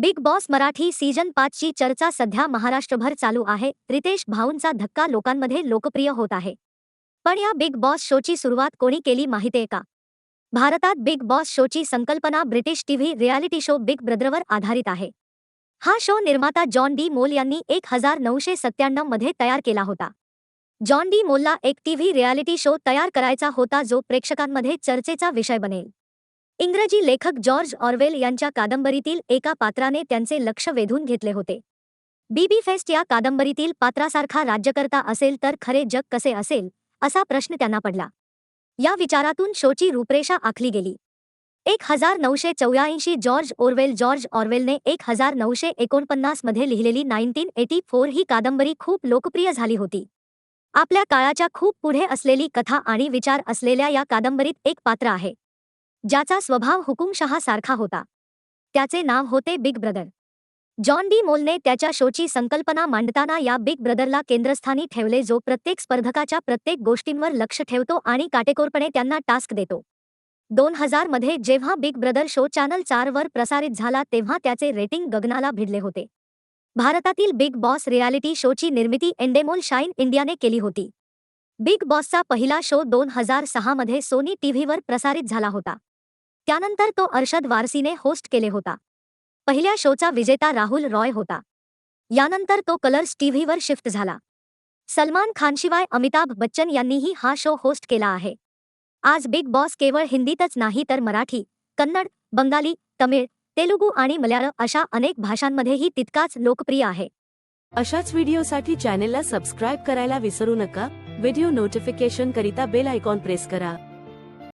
Big Boss Marathi season पाचची चर्चा सध्या महाराष्ट्रभर चालू आहे. रितेश भाऊंचा धक्का लोकांमध्ये लोकप्रिय होत आहे. पण या बिग बॉस शोची सुरुवात कोणी केली माहितीये का? भारतात बिग बॉस शोची संकल्पना British TV reality show Big ब्रदरवर आधारित आहे. हा शो निर्माता जॉन डी मोल यांनी एक हजार नऊशे सत्त्याण्णवमध्ये तयार केला होता. जॉन डी मोलला एक टीव्ही रियालिटी शो तयार करायचा होता जो प्रेक्षकांमध्ये चर्चेचा विषय बनेल. इंग्रजी लेखक जॉर्ज ऑर्वेल यांच्या कादंबरीतील एका पात्राने त्यांचे लक्ष वेधून घेतले होते. बीबी फेस्ट या कादंबरीतील पात्रासारखा राज्यकर्ता असेल तर खरे जग कसे असेल असा प्रश्न त्यांना पडला. या विचारातून शोची रूपरेषा आखली गेली. एक हजार नऊशे चौऱ्याऐंशी जॉर्ज ओरवेल जॉर्ज ऑर्वेलने एक हजार नऊशे एकोणपन्नासमध्ये लिहिलेली नाईन्टीन एटी फोर ही कादंबरी खूप लोकप्रिय झाली होती. आपल्या काळाच्या खूप पुढे असलेली कथा आणि विचार असलेल्या या कादंबरीत एक पात्र आहे. ज्याचा स्वभाव हुकुमशहा सारखा होता. त्याचे नाव होते बिग ब्रदर. जॉन डी मोलने त्याच्या शोची संकल्पना मांडताना या बिग ब्रदरला केंद्रस्थानी ठेवले जो प्रत्येक स्पर्धकाच्या प्रत्येक गोष्टींवर लक्ष ठेवतो आणि काटेकोरपणे त्यांना टास्क देतो. दोन हजारमध्ये जेव्हा बिग ब्रदर शो चॅनल चारवर प्रसारित झाला तेव्हा त्याचे रेटिंग गगनाला भिडले होते. भारतातील बिग बॉस रियालिटी शोची निर्मिती एंडेमोल शाईन इंडियाने केली होती. बिग बॉसचा पहिला शो दोन हजार सहामध्ये सोनी टीव्हीवर प्रसारित झाला होता. त्यानंतर तो अर्शद वारसीने होस्ट केले होता. पहिल्या शोचा विजेता राहुल रॉय होता. यानंतर तो कलर्स टीव्हीवर शिफ्ट झाला. सलमान खानशिवाय अमिताभ बच्चन यांनीही हा शो होस्ट केला आहे. आज बिग बॉस केवळ हिंदीतच नाही तर मराठी कन्नड बंगाली तमिळ तेलुगू आणि मल्याळम अशा अनेक भाषांमध्येही तितकाच लोकप्रिय आहे. अशाच व्हिडिओसाठी चॅनेलला सबस्क्राईब करायला विसरू नका. व्हिडिओ नोटिफिकेशन करिता बेल आयकॉन प्रेस करा.